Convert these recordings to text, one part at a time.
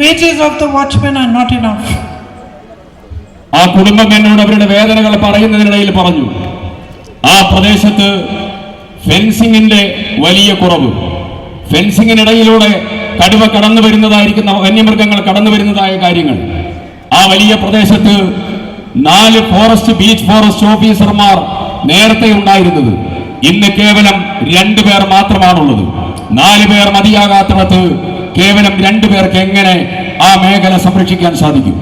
wages of the watchmen are not enough. ആ കുടുംബം എന്നോട് അവരുടെ വേദനകൾ പറയുന്നതിനിടയിൽ പറഞ്ഞു ആ പ്രദേശത്ത് ഫെൻസിങ്ങിന്റെ വലിയ കുറവ്. ഫെൻസിങ്ങിനിടയിലൂടെ കടുവ കടന്നു വരുന്നതായിരിക്കുന്ന വന്യമൃഗങ്ങൾ കടന്നു വരുന്നതായ കാര്യങ്ങൾ. ആ വലിയ പ്രദേശത്ത് നാല് ഫോറസ്റ്റ് ബീച്ച് ഫോറസ്റ്റ് ഓഫീസർമാർ നേരത്തെ ഉണ്ടായിരുന്നത്. ഇന്ന് കേവലം രണ്ടു പേർ മാത്രമാണുള്ളത്. നാല് പേർ മതിയാകാത്തിടത്ത് കേവലം രണ്ടു പേർക്ക് എങ്ങനെ ആ മേഖല സംരക്ഷിക്കാൻ സാധിക്കും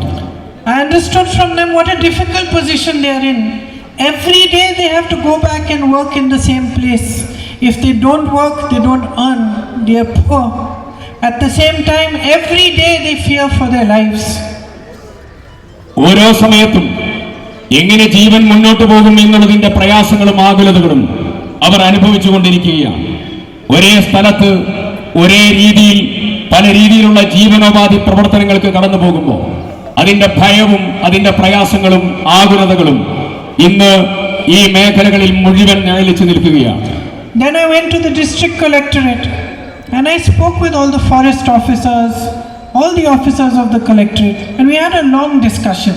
I understood from them what a difficult position they are in. Every day they have to go back and work in the same place. If they don't work, they don't earn. They are poor. At the same time, every day they fear for their lives. ഓരോ സമയത്തും എങ്ങനെ ജീവൻ മുന്നോട്ട് പോകും എന്നുള്ളതിന്റെ പ്രയാസങ്ങളും ആകുലതകളും അവർ അനുഭവിച്ചുകൊണ്ടിരിക്കുകയാണ് ഒരേ സ്ഥലത്ത് ഒരേ രീതിയിൽ പല രീതിയിലുള്ള ജീവനോപാധി പ്രവർത്തനങ്ങൾക്ക് കടന്നു പോകുമ്പോൾ അതിന്റെ ഭയവും അതിന്റെ പ്രയാസങ്ങളും ആകുലതകളും ഇന്ന് ഈ മേഖലകളിൽ മുഴുവൻ നിഴലിച്ചു നിൽക്കുകയാണ്. Then I went to the district collectorate and I spoke with all the forest officers, all the officers of the collectorate, and we had a long discussion.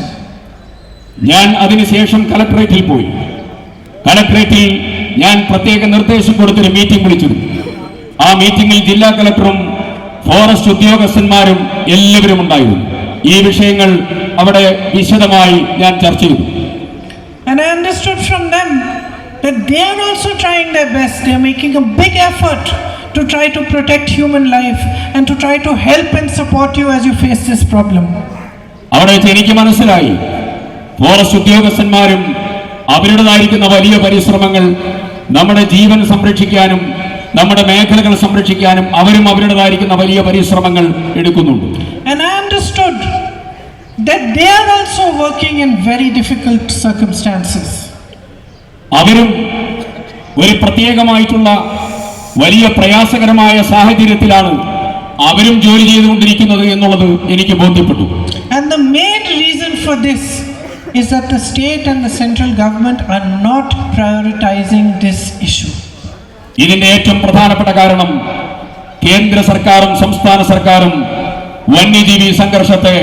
ഞാൻ അതിനുശേഷം കലക്ടറേറ്റിൽ പോയി. കലക്ടറേറ്റിൽ ഞാൻ പ്രത്യേക നിർദ്ദേശം കൊടുത്തൊരു മീറ്റിംഗ് വിളിച്ചിരുന്നു. ആ മീറ്റിംഗിൽ ജില്ലാ കലക്ടറും ഫോറസ്റ്റ് ഉദ്യോഗസ്ഥന്മാരും എല്ലാവരും ഉണ്ടായിരുന്നു ഈ വിഷയങ്ങൾ അവിടെ വിശദമായി ഞാൻ ചർച്ച ചെയ്തു And I understood from them that they are also trying their best. They are making a big effort to try to protect human life and to try to help and support you as you face this problem. അവിടെ എനിക്ക് മനസ്സിലായി forest ഉദ്യോഗസ്ഥന്മാരും അവരുടേതായിരിക്കുന്ന വലിയ പരിശ്രമങ്ങൾ നമ്മുടെ ജീവൻ സംരക്ഷിക്കാനും നമ്മുടെ മേഖലകൾ സംരക്ഷിക്കാനും അവരും അവരുടേതായിരിക്കുന്ന വലിയ പരിശ്രമങ്ങൾ എടുക്കുന്നുണ്ട് And I understood that they are also working in very difficult circumstances. അവരും ഒരു പ്രത്യേകമായിട്ടുള്ള വലിയ പ്രയാസകരമായ സാഹചര്യത്തിലാണ് അവരും ജോലി ചെയ്തുകൊണ്ടിരിക്കുന്നത് എന്നുള്ളത് എനിക്ക് ബോധ്യപ്പെട്ടു And the main reason for this is that the state and the central government are not prioritizing this issue. ഇതിന്റെ ഏറ്റവും പ്രധാനപ്പെട്ട കാരണം കേന്ദ്ര സർക്കാരും സംസ്ഥാന സർക്കാരും വന്യജീവി സംഘർഷത്തെ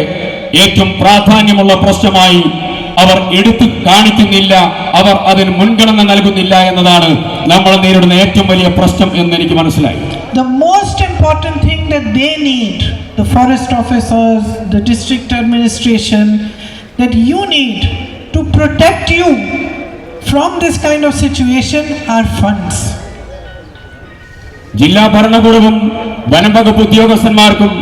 ഏറ്റവും പ്രാധാന്യമുള്ള പ്രശ്നമായി അവർ എടുത്തു കാണിക്കുന്നില്ല അവർ അതിന് മുൻഗണന നൽകുന്നില്ല എന്നതാണ് നമ്മൾ നേരിടുന്ന ഏറ്റവും വലിയ പ്രശ്നം എന്ന് എനിക്ക് മനസ്സിലായി The most important thing that they need, the forest officers, the district administration, that you need to protect you from this kind of situation are funds. ജില്ലാ ഭരണകൂടവും വനം വകുപ്പ് ഉദ്യോഗസ്ഥന്മാർക്കും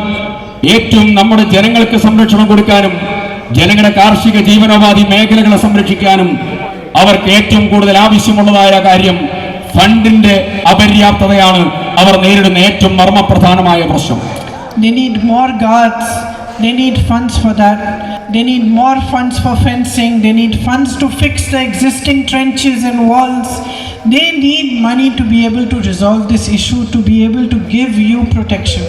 ഏറ്റവും നമ്മുടെ ജനങ്ങൾക്ക് സംരക്ഷണം കൊടുക്കാനും ജനങ്ങളുടെ കാർഷിക ജീവനോപാധി മേഖലകളെ സംരക്ഷിക്കാനും അവർക്ക് ഏറ്റവും കൂടുതൽ ആവശ്യമുള്ളതായ കാര്യം ഫണ്ടിന്റെ അപര്യാപ്തതയാണ് അവർ നേരിടുന്ന ഏറ്റവും മർമ്മപ്രധാനമായ പ്രശ്നം They need more guards. They need funds for that. They need more funds for fencing. They need funds to fix the existing trenches and walls. They need money to be able to resolve this issue, to be able to give you protection.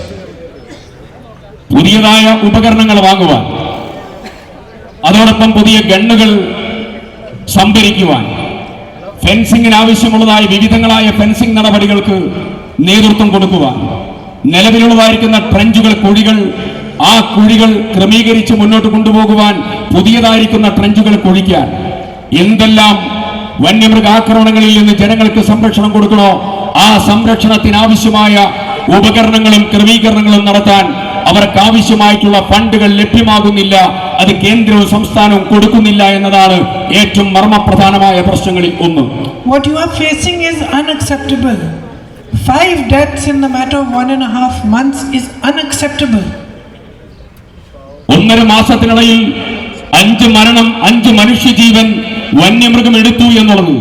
പുതിയതായ ഉപകരണങ്ങൾ വാങ്ങുവാൻ അതോടൊപ്പം പുതിയ ഗണ്ണുകൾ സംഭരിക്കുവാൻ ഫെൻസിങ്ങിന് ആവശ്യമുള്ളതായ വിവിധങ്ങളായ fencing നടപടികൾക്ക് നേതൃത്വം കൊടുക്കുവാൻ നിലവിലുള്ളതായിരിക്കുന്ന ട്രഞ്ചുകൾ കുഴികൾ ആ കുഴികൾ ക്രമീകരിച്ച് മുന്നോട്ട് കൊണ്ടുപോകുവാൻ പുതിയതായിരിക്കുന്ന ട്രഞ്ചുകൾ കുഴിക്കാൻ എന്തെല്ലാം വന്യമൃഗാക്രമണങ്ങളിൽ നിന്ന് ജനങ്ങൾക്ക് സംരക്ഷണം കൊടുക്കണോ ആ സംരക്ഷണത്തിനാവശ്യമായ ഉപകരണങ്ങളും ക്രമീകരണങ്ങളും നടത്താൻ അവർക്ക് ആവശ്യമായിട്ടുള്ള ഫണ്ടുകൾ ലഭ്യമാകുന്നില്ല അത് കേന്ദ്രവും സംസ്ഥാനവും കൊടുക്കുന്നില്ല എന്നതാണ് ഏറ്റവും മർമ്മപ്രധാനമായ പ്രശ്നങ്ങളിൽ ഒന്ന് What you are facing is unacceptable. Five deaths in the matter of one and a half months is unacceptable. ഒന്നര മാസത്തിനിടയിൽ അഞ്ച് മരണം അഞ്ച് മനുഷ്യജീവൻ വന്യമൃഗം എടുത്തു എന്നുള്ളത്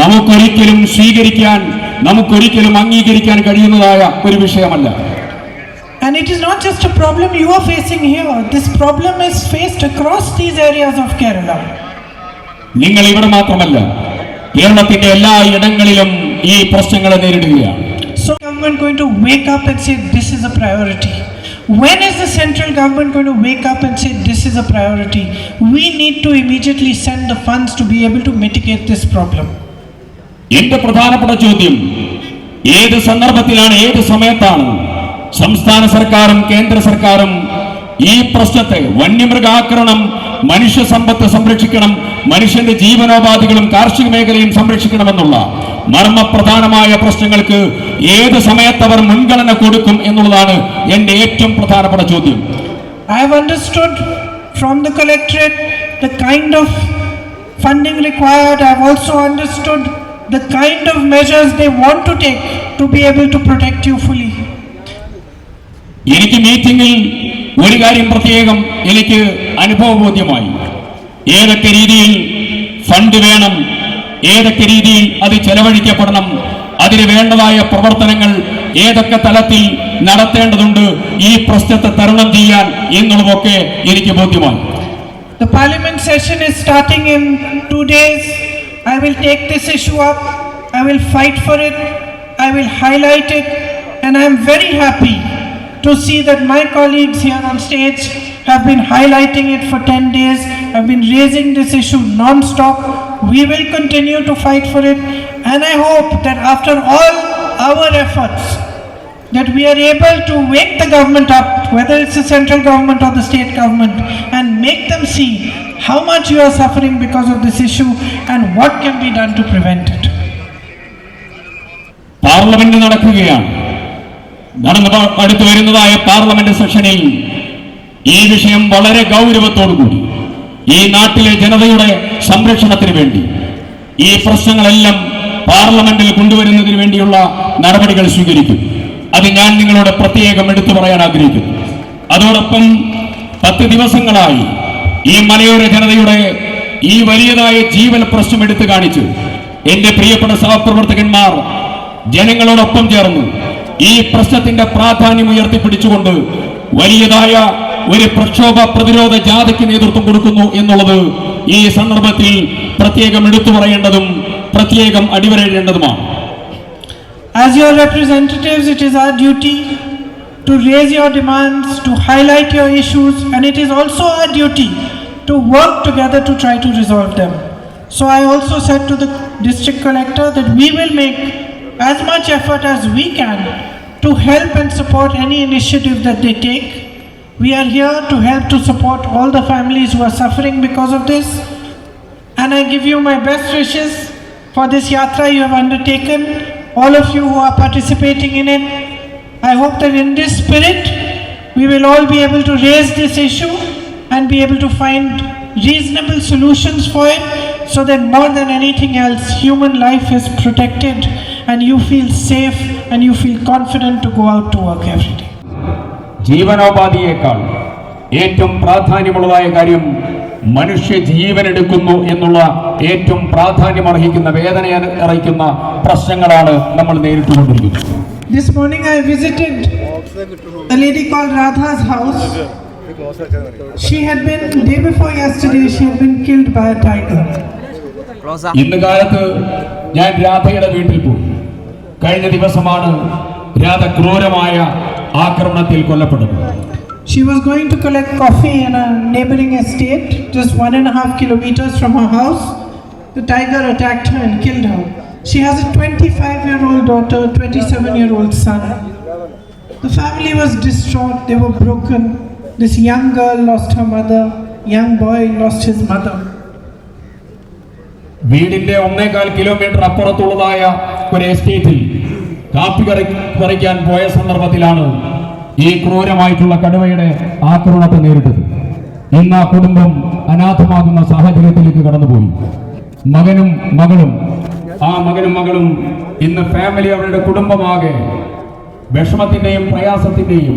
നമുക്കൊരിക്കലും സ്വീകരിക്കാൻ നമുക്കൊരിക്കലും അംഗീകരിക്കാൻ കഴിയുന്നതായ ഒരു വിഷയമല്ല And it is not just a problem you are facing here, this problem is faced across these areas of Kerala. നിങ്ങൾ ഇവിടെ മാത്രമല്ല കേരളത്തിന്റെ എല്ലാ ഇടങ്ങളിലും ഈ പ്രശ്നങ്ങളെ നേരിടുകയാണ് So, government going to wake up and say this is a priority. When is the central government going to wake up and say this is a priority? We need to immediately send the funds to be able to mitigate this problem. എന്റെ പ്രധാനപ്പെട്ട ചോദ്യം ഏത് സന്ദർഭത്തിലാണ് ഏത് സമയത്താണ് സംസ്ഥാന സർക്കാരും കേന്ദ്ര സർക്കാരും ഈ പ്രശ്നത്തെ വന്യമൃഗാക്രമണം മനുഷ്യ സമ്പത്ത് സംരക്ഷിക്കണം മനുഷ്യന്റെ ജീവനോപാധികളും കാർഷിക മേഖലയും സംരക്ഷിക്കണമെന്നുള്ള മർമ്മപ്രധാനമായ പ്രശ്നങ്ങൾക്ക് ഏത് സമയത്ത് അവർ മുൻഗണന കൊടുക്കും എന്നുള്ളതാണ് എന്റെ ഏറ്റവും പ്രധാനപ്പെട്ട ചോദ്യം. I have understood from the collectorate the kind of funding required I have also understood the kind of measures they want to take to be able to protect you fully എനിക്ക് മീറ്റിംഗിൽ ഒരു കാര്യം പ്രത്യേകം എനിക്ക് അനുഭവബോധ്യമായി. ഏതൊക്കെ രീതിയിൽ ഫണ്ട് വേണം ഏതൊക്കെ രീതിയിൽ അത് ചെലവഴിക്കപ്പെടണം അതിന് വേണ്ടതായ പ്രവർത്തനങ്ങൾ ഏതൊക്കെ തലത്തിൽ നടത്തേണ്ടതുണ്ട് ഈ പ്രശ്നത്തെ തരണം ചെയ്യാൻ എന്നുള്ളതൊക്കെ എനിക്ക് ബോധ്യമാണ് The parliament session is starting in two days. I will take this issue up. I will fight for it. I will highlight it. And I am very happy to see that my colleagues here on stage have been highlighting it for 10 days, have been raising this issue non-stop. We will continue to fight for it. And I hope that after all our efforts, that we are able to wake the government up, whether it's the central government or the state government, and make them see how much you are suffering because of this issue and what can be done to prevent it. Parliament നടക്കുകയാണ് നടന്നു അടുത്തു വരുന്നതായ parliament സെഷനിൽ ഈ വിഷയം വളരെ ഗൗരവത്തോടുകൂടി ഈ നാട്ടിലെ ജനതയുടെ സംരക്ഷണത്തിന് വേണ്ടി ഈ പ്രശ്നങ്ങളെല്ലാം പാർലമെന്റിൽ കൊണ്ടുവരുന്നതിന് വേണ്ടിയുള്ള നടപടികൾ സ്വീകരിക്കും. അത് ഞാൻ നിങ്ങളോട് പ്രത്യേകം എടുത്തു പറയാൻ ആഗ്രഹിക്കുന്നു. അതോടൊപ്പം പത്ത് ദിവസങ്ങളായി ഈ മലയോര ജനതയുടെ ഈ വലിയതായ ജീവൻ പ്രശ്നം എടുത്തു കാണിച്ച് എന്റെ പ്രിയപ്പെട്ട സഹപ്രവർത്തകന്മാർ ജനങ്ങളോടൊപ്പം ചേർന്ന് ഈ പ്രശ്നത്തിന്റെ പ്രാധാന്യം ഉയർത്തിപ്പിടിച്ചുകൊണ്ട് വലിയതായ ഒരു പ്രക്ഷോഭ പ്രതിരോധ ജാഥയ്ക്ക് നേതൃത്വം കൊടുക്കുന്നു എന്നുള്ളത് ഈ സന്ദർഭത്തിൽ പ്രത്യേകം എടുത്തു പറയേണ്ടതും പ്രത്യേകം അടിവരയിടേണ്ടതുമാണ് As your representatives, it is our duty to raise your demands, to highlight your issues, and it is also our duty to work together to try to resolve them. So I also said to the district collector that we will make as much effort as we can to help and support any initiative that they take. We are here to help to support all the families who are suffering because of this. And I give you my best wishes for this yatra you have undertaken, all of you who are participating in it. I hope that in this spirit, we will all be able to raise this issue and be able to find reasonable solutions for it so that more than anything else, human life is protected and you feel safe and you feel confident to go out to work every day. ജീവനോപാധിയേക്കാൾ ഏറ്റവും പ്രാധാന്യമുള്ളതായ കാര്യം മനുഷ്യ ജീവനെടുക്കുന്നു എന്നുള്ള ഏറ്റവും പ്രാധാന്യം അർഹിക്കുന്ന വേദന അറിയിക്കുന്ന പ്രശ്നങ്ങളാണ് നമ്മൾ നേരിട്ടുകൊണ്ടിരിക്കുന്നത് This morning I visited a lady called Radha's house. She had been, day before yesterday, she had been killed by a tiger. ഇന്ന് കാലത്ത് ഞാൻ രാധയുടെ വീട്ടിൽ പോയി കഴിഞ്ഞ ദിവസമാണ് രാധ ക്രൂരമായ ആക്രമണത്തിൽ കൊല്ലപ്പെടുന്നത് She was going to collect coffee in a neighboring estate, just one and a half kilometers from her house. The tiger attacked her and killed her. She has a 25 year old daughter, 27 year old son. The family was distraught, they were broken. This young girl lost her mother, young boy lost his mother. വീടിന്റെ ഒന്നേകാൽ kilometre അപ്പുറത്തുള്ളതായ ഒരു എസ്റ്റേറ്റിൽ കാപ്പി പറിക്കാൻ പോയ സന്ദർഭത്തിലാണ് ഈ ക്രൂരമായിട്ടുള്ള കടുവയുടെ ആക്രമണത്തെ നേരിട്ടത് ഇന്ന് ആ കുടുംബം അനാഥമാകുന്ന സാഹചര്യത്തിലേക്ക് കടന്നുപോയി മകനും മകളും ആ മകനും മകളും ഇന്ന് ഫാമിലി അവരുടെ കുടുംബമാകെ വിഷമത്തിന്റെയും പ്രയാസത്തിന്റെയും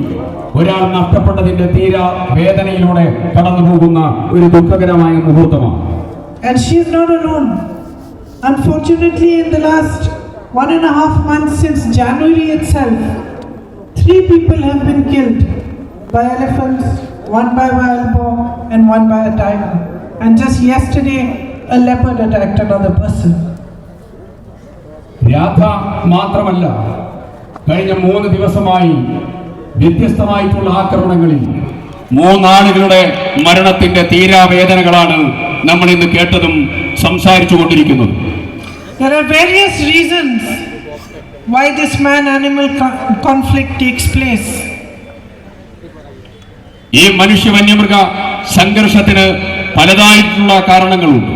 ഒരാൾ നഷ്ടപ്പെട്ടതിന്റെ തീരാ വേദനയിലൂടെ കടന്നു പോകുന്ന ഒരു ദുഃഖകരമായ മുഹൂർത്തമാണ് And she is not alone. Unfortunately, in the last one and a half months since January itself, three people have been killed by elephants, one by wild boar, and one by a tiger. And just yesterday, a leopard attacked another person. Radha മാത്രമല്ല കഴിഞ്ഞ മൂന്ന് ദിവസമായി വ്യത്യസ്തമായിട്ടുള്ള ആക്രമണങ്ങളിൽ മൂന്നാളുകളുടെ മരണത്തിന്റെ തീരാവേദനകളാണ് നമ്മൾ ഇന്ന് കേട്ടതും സംസാരിച്ചു കൊണ്ടിരിക്കുന്നത് There are various reasons why this man animal conflict takes place. ഈ മനുഷ്യ വന്യമൃഗ സംഘർഷത്തിന് പലതായിട്ടുള്ള കാരണങ്ങളുണ്ട്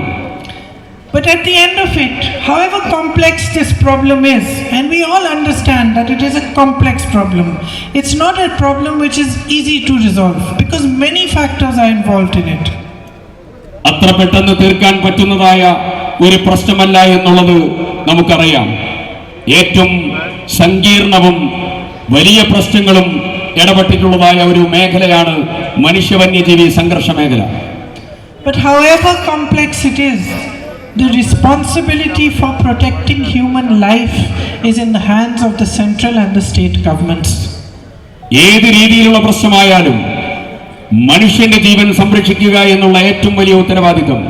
But at the end of it, however complex this problem is, and we all understand that it is a complex problem, it's not a problem which is easy to resolve because many factors are involved in it. അത്ര പെട്ടെന്ന് തീർക്കാൻ പറ്റുന്നതായ ഒരു പ്രശ്നമല്ല എന്നുള്ളത് നമുക്കറിയാം ഏറ്റവും സങ്കീർണവും വലിയ പ്രശ്നങ്ങളും ഇടപെട്ടിട്ടുള്ളതായ ഒരു മേഖലയാണ് മനുഷ്യ വന്യജീവി സംഘർഷ മേഖല But however complex it is, the responsibility for protecting human life is in the hands of the central and the state governments. ഏത് രീതിയിലുള്ള പ്രശ്നമായാലും മനുഷ്യന്റെ ജീവൻ സംരക്ഷിക്കുക എന്നുള്ള ഏറ്റവും വലിയ ഉത്തരവാദിത്വം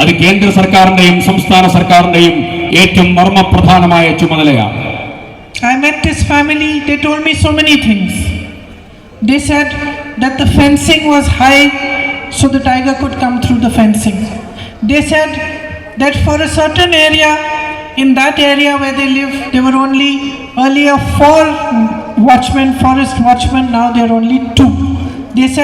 അത് കേന്ദ്ര സർക്കാരിന്റെയും സംസ്ഥാന സർക്കാരിന്റെയും ഏറ്റവും മർമ്മപ്രധാനമായ ചുമതലയാണ് I met this family, they told me so many things. They said that the fencing was high so the tiger could come through the fencing. They said that for a certain area, in that area where they live, there were only earlier four watchmen, forest watchmen, now there are only two. They said